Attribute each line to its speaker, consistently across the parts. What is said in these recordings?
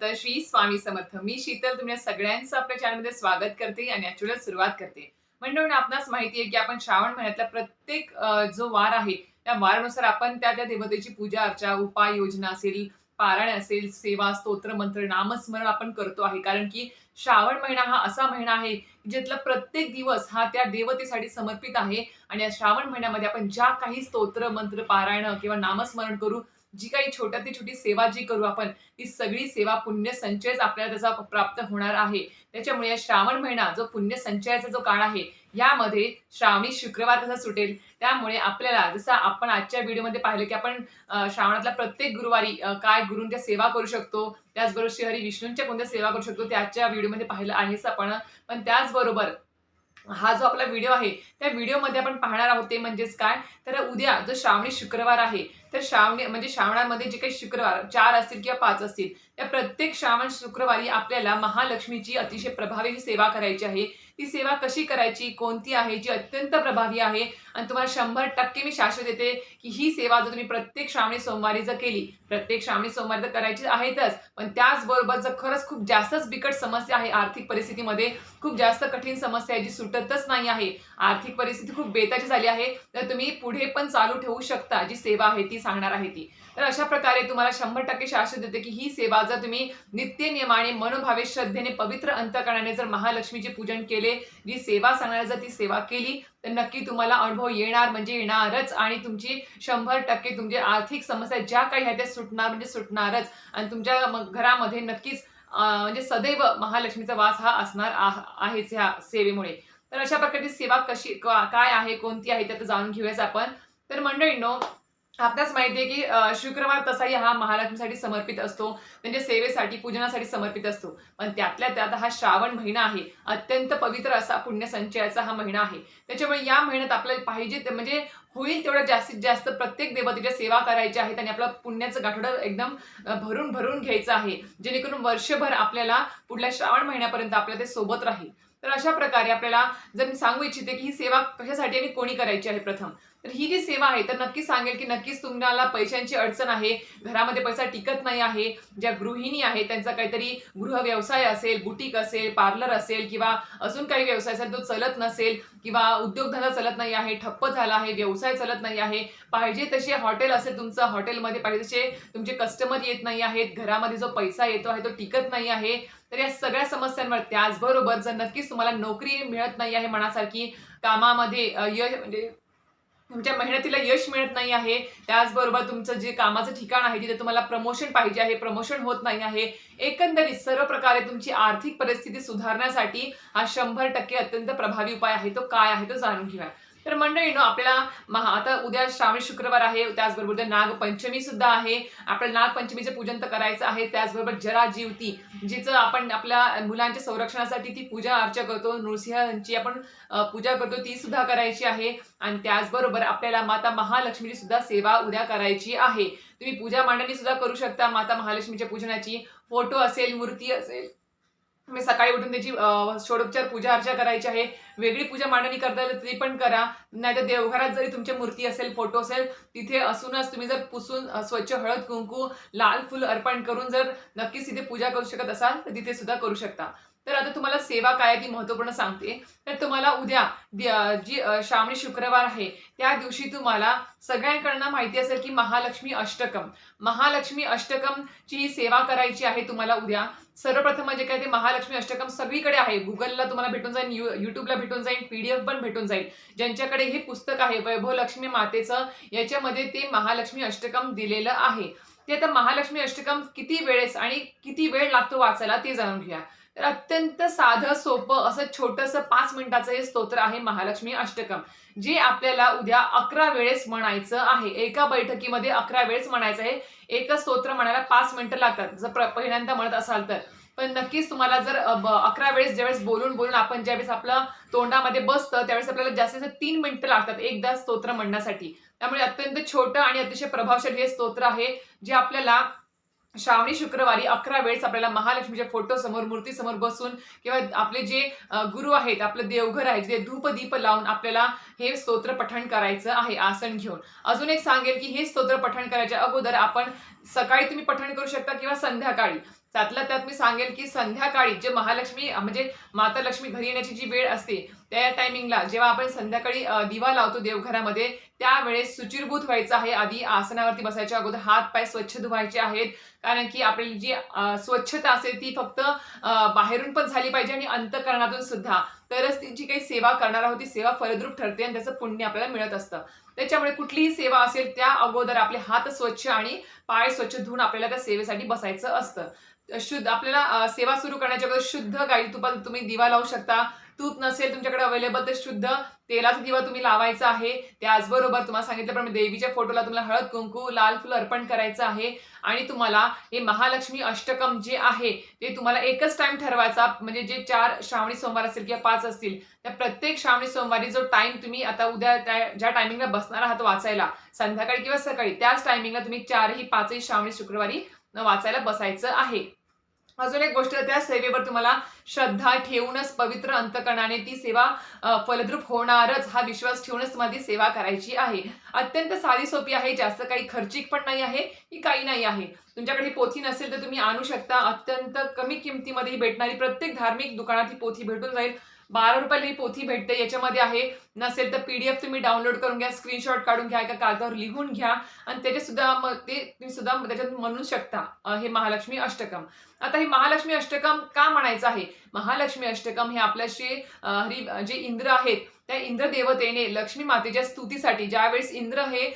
Speaker 1: दत्त श्री स्वामी समर्थ. मी शीतल तुम्ही सगळ्यांचं आपल्या चॅनलमध्ये स्वागत करते आणि नॅचरल सुरुवात करते. म्हणून आपणास माहिती आहे की आपण श्रावण महिन्यातला प्रत्येक जो वार आहे त्या वारानुसार आपण त्या त्या देवतेची पूजा अर्चा उपाय योजना असेल पारायण असेल सेवा स्तोत्र मंत्र नामस्मरण आपण करतो आहे. कारण की श्रावण महिना हा असा महिना आहे ज्यातला प्रत्येक दिवस हा त्या देवतेसाठी समर्पित आहे. आणि या श्रावण महिन्यामध्ये आपण ज्या काही स्तोत्र मंत्र पारायण किंवा नामस्मरण करू जी काही छोट्यातली छोटी सेवा जी करू आपण ती सगळी सेवा पुण्य संचयच आपल्याला त्याचा प्राप्त होणार आहे. त्याच्यामुळे या श्रावण महिना जो पुण्य संचयाचा जो काळ आहे यामध्ये श्रावणी शुक्रवार तसा सुटेल. त्यामुळे आपल्याला जसं आपण आजच्या व्हिडिओमध्ये पाहिलं की आपण श्रावणातला श्रावणातल्या प्रत्येक गुरुवारी काय गुरूंच्या सेवा करू शकतो त्याचबरोबर श्रीहरी विष्णूंच्या कोणत्या सेवा करू शकतो त्याच्या व्हिडिओमध्ये पाहिलं आहेच आपण. पण त्याचबरोबर हा जो आपला व्हिडिओ आहे त्या व्हिडिओमध्ये आपण पाहणार आहोत ते म्हणजेच काय? तर उद्या जो श्रावणी शुक्रवार आहे तर श्रावणी म्हणजे श्रावणामध्ये जे काही शुक्रवार चार असतील किंवा पाच असतील त्या प्रत्येक श्रावण शुक्रवारी आपल्याला महालक्ष्मीची अतिशय प्रभावी सेवा करायची आहे ती सेवा कशी करायची कोणती आहे जी अत्यंत प्रभावी आहे आणि तुम्हाला शंभर टक्के मी शाश्वत देते की ही सेवा जर तुम्ही प्रत्येक श्रावणी सोमवारी जर केली प्रत्येक श्रावणी सोमवारी तर करायची आहेतच पण त्याचबरोबर जर खरंच खूप जास्तच बिकट समस्या आहे आर्थिक परिस्थितीमध्ये खूप जास्त कठीण समस्या आहे जी सुटतच नाही आहे आर्थिक परिस्थिती खूप बेताची झाली आहे तर तुम्ही पुढे पण चालू ठेवू शकता जी सेवा आहे ती सांगणार आहे ती. तर अशा प्रकारे तुम्हाला शंभर टक्के शाश्वत देते की ही सेवा जर तुम्ही नित्य नियमाने मनोभावे श्रद्धेने पवित्र अंतकरणाने जर महालक्ष्मीचे पूजन केले जी सेवा सांगणार जर ती सेवा केली तर नक्की तुम्हाला अनुभव येणार म्हणजे येणारच. आणि तुमची शंभर टक्के तुमची आर्थिक समस्या ज्या काही आहेत त्या सुटणार म्हणजे सुटणारच. आणि तुमच्या घरामध्ये नक्कीच म्हणजे सदैव महालक्ष्मीचा वास हा असणार आहेच ह्या सेवेमुळे. तर अशा प्रकारची सेवा कशी काय आहे कोणती आहे त्याचं जाणून घेऊयाच आपण. तर मंडळींनो आपल्याच माहिती आहे की शुक्रवार तसाही हा महालक्ष्मीसाठी समर्पित असतो. त्यांच्या सेवेसाठी पूजनासाठी समर्पित असतो. पण त्यातल्या त्यात हा श्रावण महिना आहे. अत्यंत पवित्र असा पुण्य संचयाचा हा महिना आहे. त्याच्यामुळे या महिन्यात आपल्याला पाहिजे ते म्हणजे होईल तेवढ्या जास्तीत जास्त प्रत्येक देवतेच्या सेवा करायच्या आहेत आणि आपलं पुण्याचं गाठोडं एकदम भरून भरून घ्यायचं आहे. जेणेकरून वर्षभर आपल्याला पुढल्या श्रावण महिन्यापर्यंत आपल्या ते सोबत राहील. तर अशा प्रकारे आपल्याला जर मी सांगू इच्छिते की ही सेवा कशासाठी आणि कोणी करायची आहे प्रथम? तर ही जी सेवा आहे तर नक्कीच सांगेल की नक्कीच तुम्हाला पैशांची अडचण आहे घरामध्ये पैसा टिकत नाही आहे ज्या गृहिणी आहेत त्यांचा काहीतरी गृह व्यवसाय असेल बुटीक असेल पार्लर असेल किंवा अजून काही व्यवसाय असेल तो चलत नसेल किंवा उद्योगधंदा चलत नाही आहे ठप्प झाला आहे व्यवसाय चलत नाही आहे पाहिजे तसे हॉटेल असेल तुमचं हॉटेलमध्ये पाहिजे तसे तुमचे कस्टमर येत नाही आहेत घरामध्ये जो पैसा येतो आहे तो टिकत नाही आहे तर या सगळ्या समस्यांवर त्याचबरोबर जर नक्कीच तुम्हाला नोकरी मिळत नाही आहे मनासारखी कामामध्ये यश म्हणजे तुमच्या मेहनतीला यश मिळत नाही आहे. त्याचबरोबर तुमचं जे कामाचं ठिकाण आहे तिथे तुम्हाला प्रमोशन पाहिजे आहे प्रमोशन होत नाही आहे एकंदरीत सर्व प्रकारे तुमची आर्थिक परिस्थिती सुधारण्यासाठी हा शंभर टक्के अत्यंत प्रभावी उपाय आहे. तो काय आहे तो जाणून घेऊया. तर मंडळीनो आपल्याला महा आता उद्या श्रावणी शुक्रवार आहे त्याचबरोबर उद्या नागपंचमी सुद्धा आहे. आपल्याला नागपंचमीचं पूजन तर करायचं आहे त्याचबरोबर जरा जीवती जिचं आपण आपल्या मुलांच्या संरक्षणासाठी ती पूजा अर्चा करतो नृसिंहांची आपण पूजा करतो ती सुद्धा करायची आहे. आणि त्याचबरोबर आपल्याला माता महालक्ष्मीची सुद्धा सेवा उद्या करायची आहे. तुम्ही पूजा मांडणी सुद्धा करू शकता माता महालक्ष्मीच्या पूजनाची. फोटो असेल मूर्ती असेल तुम्ही सकाळी उठून त्याची षोडोपचार पूजा अर्चा करायची आहे. वेगळी पूजा मांडणी करता येईल ती पण करा. नाहीतर देवघरात जरी तुमची मूर्ती असेल फोटो असेल तिथे असूनच तुम्ही जर पुसून स्वच्छ हळद कुंकू लाल फुल अर्पण करून जर नक्कीच तिथे पूजा करू शकत असाल तर तिथे सुद्धा करू शकता. तर आता तुम्हाला सेवा काय ती महत्त्वपूर्ण सांगते. तर तुम्हाला उद्या जी श्रावणी शुक्रवार आहे त्या दिवशी तुम्हाला सगळ्यांकडनं माहिती असेल की महालक्ष्मी अष्टकम. महालक्ष्मी अष्टकमची ही सेवा करायची आहे तुम्हाला उद्या. सर्वप्रथम म्हणजे काय ते महालक्ष्मी अष्टकम सगळीकडे आहे. गुगलला तुम्हाला भेटून जाईल यू यूट्यूबला भेटून जाईल पीडीएफ पण भेटून जाईल. ज्यांच्याकडे हे पुस्तक आहे वैभव लक्ष्मी मातेचं याच्यामध्ये ते महालक्ष्मी अष्टकम दिलेलं आहे. ते आता महालक्ष्मी अष्टकम किती वेळेस आणि किती वेळ लागतो वाचायला ते जाणून घ्या. तर अत्यंत साधं सोपं असं छोटंसं पाच मिनिटाचं हे स्तोत्र आहे महालक्ष्मी अष्टकम जे आपल्याला उद्या अकरा वेळेस म्हणायचं आहे. एका बैठकीमध्ये अकरा वेळेस म्हणायचं आहे. एकच स्तोत्र म्हणायला पाच मिनिटं लागतात. जर पहिल्यांदा म्हणत असाल तर. पण नक्कीच तुम्हाला जर अकरा वेळेस ज्यावेळेस बोलून बोलून आपण ज्यावेळेस आपलं तोंडामध्ये बसतं त्यावेळेस आपल्याला जास्तीत जास्त तीन मिनिटं लागतात एकदा स्तोत्र म्हणण्यासाठी. त्यामुळे अत्यंत छोटं आणि अतिशय प्रभावशाली हे स्तोत्र आहे जे आपल्याला श्रावणी शुक्रवारी अकरा वेळेस आपल्याला महालक्ष्मीच्या फोटो समोर मूर्ती समोर बसून किंवा आपले जे गुरु आहेत आपलं देवघर आहे जे धूप दीप लावून आपल्याला हे स्तोत्र पठण करायचं आहे आसन घेऊन. अजून एक सांगेल की हे स्तोत्र पठण करायच्या अगोदर आपण सकाळी तुम्ही पठण करू शकता किंवा संध्याकाळी. त्यातल्या त्यात मी सांगेल की संध्याकाळी जे महालक्ष्मी म्हणजे माता लक्ष्मी घरी येण्याची जी वेळ असते त्या टायमिंगला जेव्हा आपण संध्याकाळी दिवा लावतो देवघरामध्ये त्यावेळेस सुचिरभूत व्हायचं आहे. आधी आसनावरती बसायच्या अगोदर हात पाय स्वच्छ धुवायचे आहेत. कारण की आपली जी स्वच्छता असेल ती फक्त बाहेरून पण झाली पाहिजे आणि अंतकरणातून सुद्धा. तरच ती जी काही सेवा करणार आहोत ती सेवा फलद्रूप ठरते आणि त्याचं पुण्य आपल्याला मिळत असतं. त्याच्यामुळे कुठलीही सेवा असेल त्या अगोदर आपले हात स्वच्छ आणि पाय स्वच्छ धुवून आपल्याला त्या सेवेसाठी बसायचं असतं. शुद्ध आपल्याला सेवा सुरू करण्याच्या अगोदर शुद्ध गाई तुपात तुम्ही दिवा लावू शकता तूप नसेल तुमच्याकडे अवेलेबल तर शुद्ध तेलाचा दिवा तुम्ही लावायचा आहे. त्याचबरोबर तुम्हाला सांगितल्याप्रमाणे देवीच्या फोटोला तुम्हाला हळद कुंकू लाल फुल अर्पण करायचं आहे. आणि तुम्हाला हे महालक्ष्मी अष्टकम जे आहे ते तुम्हाला एकच टाइम ठरवायचा. म्हणजे जे चार श्रावणी सोमवार असतील किंवा पाच असतील त्या प्रत्येक श्रावणी सोमवारी जो टाइम तुम्ही आता उद्या त्या ज्या टायमिंगला बसणार आहात वाचायला संध्याकाळी किंवा सकाळी त्याच टायमिंगला तुम्ही चारही पाचही श्रावणी शुक्रवारी वाचायला बसायचं आहे. अजून एक गोष्ट त्या सेवेवर तुम्हाला श्रद्धा ठेवूनच पवित्र अंतकरणाने ती सेवा फलद्रूप होणारच हा विश्वास ठेवूनच तुम्हाला ती सेवा करायची आहे. अत्यंत साधी सोपी आहे जास्त काही खर्चिक पण नाही आहे की काही नाही आहे. तुमच्याकडे पोथी नसेल तर तुम्ही आणू शकता. अत्यंत कमी किमतीमध्ये भेटणारी प्रत्येक धार्मिक दुकानात ही पोथी भेटून जाईल. बारा रुपयाला ही पोथी भेटते याच्यामध्ये आहे नसेल तर पीडीएफ तुम्ही डाउनलोड करून घ्या स्क्रीनशॉट काढून घ्या एका कागदावर लिहून घ्या आणि त्याचे सुद्धा मग ते तुम्ही सुद्धा त्याच्यात म्हणू शकता हे महालक्ष्मी अष्टकम. आता हे महालक्ष्मी अष्टकम का म्हणायचं आहे? महालक्ष्मी अष्टकम हे आपल्याशी हरी जे इंद्र आहेत त्या इंद्रदेवतेने लक्ष्मी मातेच्या स्तुतीसाठी ज्यावेळेस इंद्र हे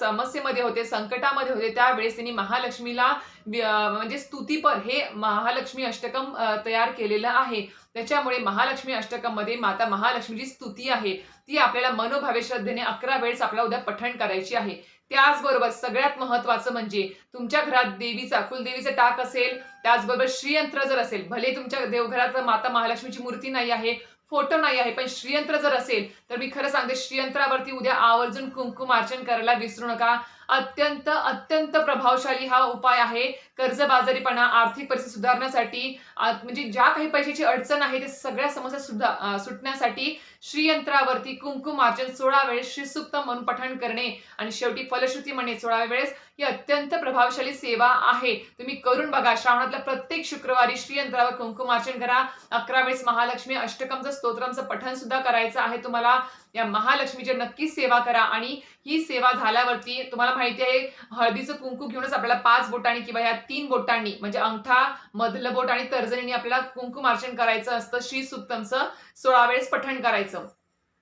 Speaker 1: समस्येमध्ये होते संकटामध्ये होते त्यावेळेस त्यांनी महालक्ष्मीला म्हणजे स्तुतीपर हे महालक्ष्मी अष्टकम तयार केलेलं आहे. त्याच्यामुळे महालक्ष्मी अष्टकममध्ये माता महालक्ष्मीची स्तुती आहे. ती आपल्याला मनोभावे श्रद्धेने अकरा वेळेस आपल्याला उद्या पठण करायची आहे. त्याचबरोबर सगळ्यात महत्वाचं म्हणजे तुमच्या घरात देवीचा कुलदेवीचा टाक असेल त्याचबरोबर श्रीयंत्र जर असेल भले तुमच्या देवघरात माता महालक्ष्मीची मूर्ती नाही आहे फोटो नाही आहे पण श्रीयंत्र जर असेल तर मी खरं सांगते श्रीयंत्रावरती उद्या आवर्जून कुंकुमार्चन करायला विसरू नका. अत्यंत अत्यंत प्रभावशाली हा उपाय आहे. कर्जबाजारीपणा आर्थिक परिस्थिती सुधारण्यासाठी म्हणजे ज्या काही पैशाची अडचण आहे ते सगळ्या समस्या सुद्धा सुटण्यासाठी श्रीयंत्रावरती कुंकुमार्चन सोळा वेळेस श्रीसुक्त म्हणून पठण करणे आणि शेवटी फलश्रुती म्हणणे सोळा वेळेस. ही अत्यंत प्रभावशाली सेवा आहे. तुम्ही करून बघा श्रावणातल्या प्रत्येक शुक्रवारी श्रीयंत्रावर कुंकुमार्चन करा. अकरा वेळेस महालक्ष्मी अष्टकमचं स्तोत्रांचं पठन सुद्धा करायचं आहे तुम्हाला. या महालक्ष्मीची नक्कीच सेवा करा आणि ही सेवा झाल्यावरती तुम्हाला माहिती आहे हळदीचं कुंकू घेऊनच आपल्याला पाच बोटांनी किंवा या तीन बोटांनी म्हणजे अंगठा मधलं बोट आणि तर्जनीने आपल्याला कुंकुमार्चन करायचं असतं श्री सुक्तमचं सोळा वेळेस पठण करायचं.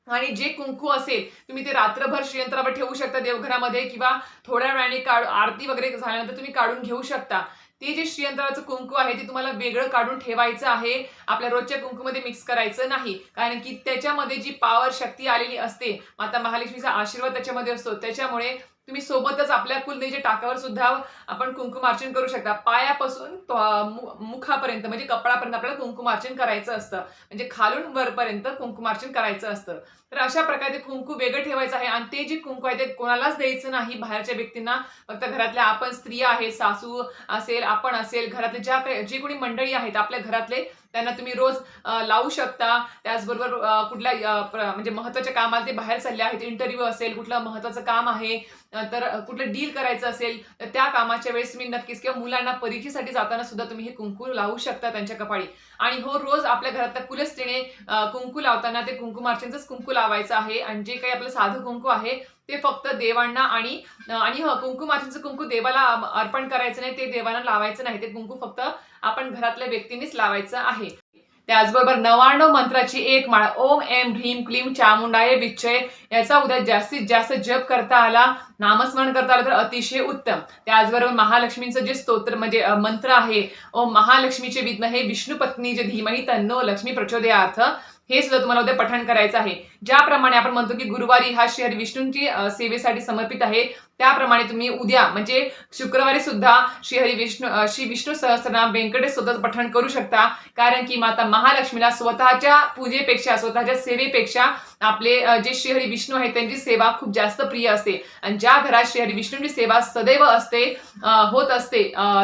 Speaker 1: आणि जे कुंकू असेल तुम्ही ते रात्रभर श्रीयंत्रावर ठेवू शकता देवघरामध्ये किंवा थोड्या वेळाने काढ आरती वगैरे झाल्यानंतर तुम्ही काढून घेऊ शकता. ते जे श्रीयंत्राचं कुंकू आहे ते तुम्हाला वेगळं काढून ठेवायचं आहे आपल्या रोजच्या कुंकूमध्ये मिक्स करायचं नाही. कारण की त्याच्यामध्ये जी पावर शक्ती आलेली असते माता महालक्ष्मीचा आशीर्वाद त्याच्यामध्ये असतो. त्याच्यामुळे तुम्ही सोबतच आपल्या कुलदेवीच्या टाकावर सुद्धा आपण कुंकुमार्चन करू शकता. पायापासून मुखापर्यंत म्हणजे कपडापर्यंत आपल्याला कुंकुमार्चन करायचं असतं. म्हणजे खालून वरपर्यंत कुंकुमार्चन करायचं असतं. तर अशा प्रकारे कुंकू वेगळं ठेवायचं आहे आणि ते जे कुंकू आहे ते कोणालाच द्यायचं नाही. बाहेरच्या व्यक्तींना फक्त घरातल्या आपण स्त्रिया आहेत सासू असेल आपण असेल घरातले ज्या जे कोणी मंडळी आहेत आपल्या घरातले त्यांना तुम्ही रोज लावू शकता. त्याचबरोबर कुठल्या प्र- म्हणजे महत्त्वाच्या कामाला ते बाहेर चालले आहेत. इंटरव्ह्यू असेल कुठलं महत्त्वाचं काम आहे तर कुठलं डील करायचं असेल तर त्या कामाच्या वेळेस तुम्ही नक्कीच किंवा मुलांना परीक्षेसाठी जाताना सुद्धा तुम्ही हे कुंकू लावू शकता त्यांच्या कपाळी. आणि हो रोज आपल्या घरातल्या कुलस्त्रीने कुंकू लावताना ते कुंकुमार्चनचंच कुंकू लावायचं आहे. आणि जे काही आपलं साधं कुंकू आहे ते फक्त देवांना आणि आणि कुंकू कुंकुमार्चनचं कुंकू देवाला अर्पण करायचं नाही ते देवांना लावायचं नाही. ते कुंकू फक्त आपण घरातल्या व्यक्तींनीच लावायचं आहे. त्याचबरोबर नवाण्णव मंत्राची एक माळ ओम एम ह्रीम क्लीम चामुंडाय विच्छय याचा उद्या जास्तीत जास्त जप करता आला नामस्मरण करता आलं तर अतिशय उत्तम. त्याचबरोबर महालक्ष्मीचं जे स्तोत्र म्हणजे मंत्र आहे ओम महालक्ष्मीचे विद्महे विष्णू पत्नी जे धीमही तन्नो लक्ष्मी प्रचोदयार्थ हे सुद्धा तुम्हाला उद्या पठण करायचं आहे. ज्याप्रमाणे आपण म्हणतो की गुरुवारी हा श्रीहरी विष्णूंची सेवेसाठी समर्पित आहे त्याप्रमाणे तुम्ही उद्या म्हणजे शुक्रवारी सुद्धा श्री हरी विष्णू श्री विष्णू सहस्रनाम व्यंकटेश स्वतः पठण करू शकता. कारण की माता महालक्ष्मीला स्वतःच्या पूजेपेक्षा स्वतःच्या सेवेपेक्षा आपले जे श्रीहरी विष्णू आहेत त्यांची सेवा खूप जास्त प्रिय असते. आणि ज्या घरात श्री हरी विष्णूंची सेवा सदैव असते होत असते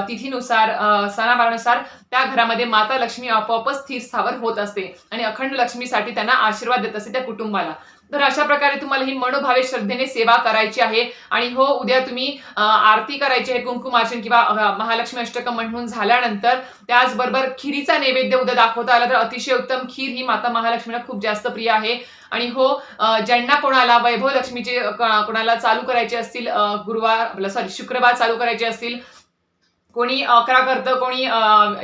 Speaker 1: तिथीनुसार सणावारानुसार त्या घरामध्ये माता लक्ष्मी आपोआपच स्थिर स्थावर होत असते. आणि अखंड लक्ष्मीसाठी त्यांना आशीर्वाद देत असते त्या कुटुंब कुटुंबाला तर अशा प्रकारे तुम्हाला ही मनोभावे श्रद्धेने सेवा करायची आहे. आणि हो उद्या तुम्ही आरती करायची आहे कुंकुमार्चन किंवा महालक्ष्मी अष्टकम म्हणून झाल्यानंतर त्याचबरोबर खिरीचा नैवेद्य उद्या दाखवता आला तर अतिशय उत्तम खीर ही माता महालक्ष्मीला खूप जास्त प्रिय आहे. आणि हो ज्यांना कोणाला वैभव लक्ष्मीचे कोणाला चालू करायचे असतील गुरुवार सॉरी शुक्रवार चालू करायचे असतील कोणी अकरा करतं कोणी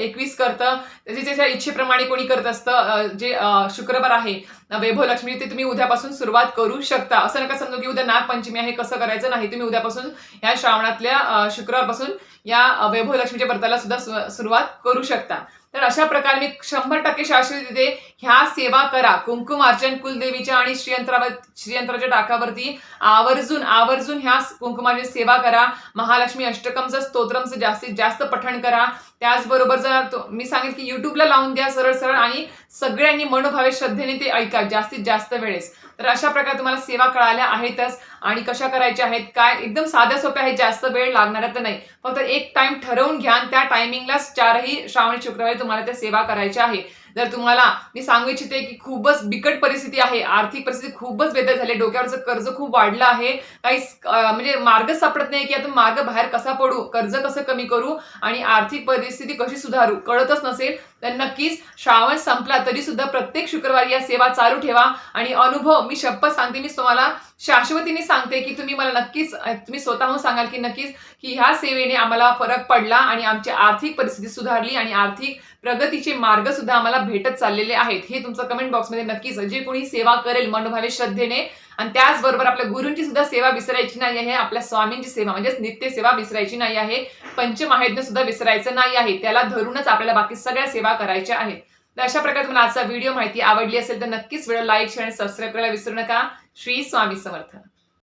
Speaker 1: एकवीस करतं त्याच्या त्याच्या इच्छेप्रमाणे कोणी करत असतं जे शुक्रवार आहे वैभव लक्ष्मी ते तुम्ही उद्यापासून सुरुवात करू शकता. असं नका समजू की उद्या नागपंचमी आहे कसं करायचं नाही. तुम्ही उद्यापासून या श्रावणातल्या शुक्रवारपासून या वैभव लक्ष्मीच्या व्रताला सुद्धा सुरुवात करू शकता. तर अशा प्रकारे मी शंभर टक्के शाश्वत देते ह्या सेवा करा. कुंकुमार्चन कुलदेवीच्या आणि श्रीयंत्रावर श्रीयंत्राच्या टाकावरती आवर्जून आवर्जून ह्या कुंकुमाची सेवा करा. महालक्ष्मी अष्टकमचं स्तोत्रमचं जास्तीत जास्त पठण करा. त्याचबरोबर जर मी सांगेन की युट्यूबला लावून द्या सरळ सरळ आणि सगळ्यांनी मनोभावे श्रद्धेने ते ऐका जास्तीत जास्त वेळेस. तर अशा प्रकारे तुम्हाला सेवा कळाल्या आहेतच आणि कशा करायच्या आहेत काय? एकदम साध्या सोप्या आहेत जास्त वेळ लागणार तर नाही. फक्त एक टाइम ठरवून घ्या त्या टायमिंगलाच चारही श्रावणी शुक्रवारी तुम्हाला त्या सेवा करायच्या आहे. जर तुम्हाला मी सांगू इच्छिते की खूपच बिकट परिस्थिती आहे. आर्थिक परिस्थिती खूपच बेदर झाली डोक्यावरचं कर्ज खूप वाढलं आहे. काही म्हणजे मार्ग सापडत नाही की आता मार्ग बाहेर कसा पडू कर्ज कसं कमी करू आणि आर्थिक परिस्थिती कशी सुधारू कळतच नसेल तर नक्कीच श्रावण संपला तरी सुद्धा प्रत्येक शुक्रवारी या सेवा चालू ठेवा. आणि अनुभव मी शपथ सांगते मी तुम्हाला शाश्वतीने सांगते की तुम्ही मला नक्कीच तुम्ही स्वतःहून सांगाल की नक्कीच की ह्या सेवेने आम्हाला फरक पडला आणि आमची आर्थिक परिस्थिती सुधारली आणि आर्थिक प्रगतीचे मार्ग सुद्धा आम्हाला भेटत चाललेले आहेत. हे तुमचं कमेंट बॉक्समध्ये नक्कीच जे कोणी सेवा करेल मनोभावे श्रद्धेने आणि त्याचबरोबर आपल्या गुरूंची सुद्धा सेवा विसरायची नाही आहे आपल्या स्वामींची सेवा म्हणजेच नित्य सेवा विसरायची नाही आहे पंचमाहेतनं सुद्धा विसरायचं नाही आहे त्याला धरूनच आपल्याला बाकी सगळ्या सेवा करायच्या आहेत. तर अशा प्रकारे तुम्हाला आजचा व्हिडिओ माहिती आवडली असेल तर नक्कीच व्हिडिओ लाईक शेअर आणि सबस्क्राईब करायला विसरू नका. श्री स्वामी समर्थ.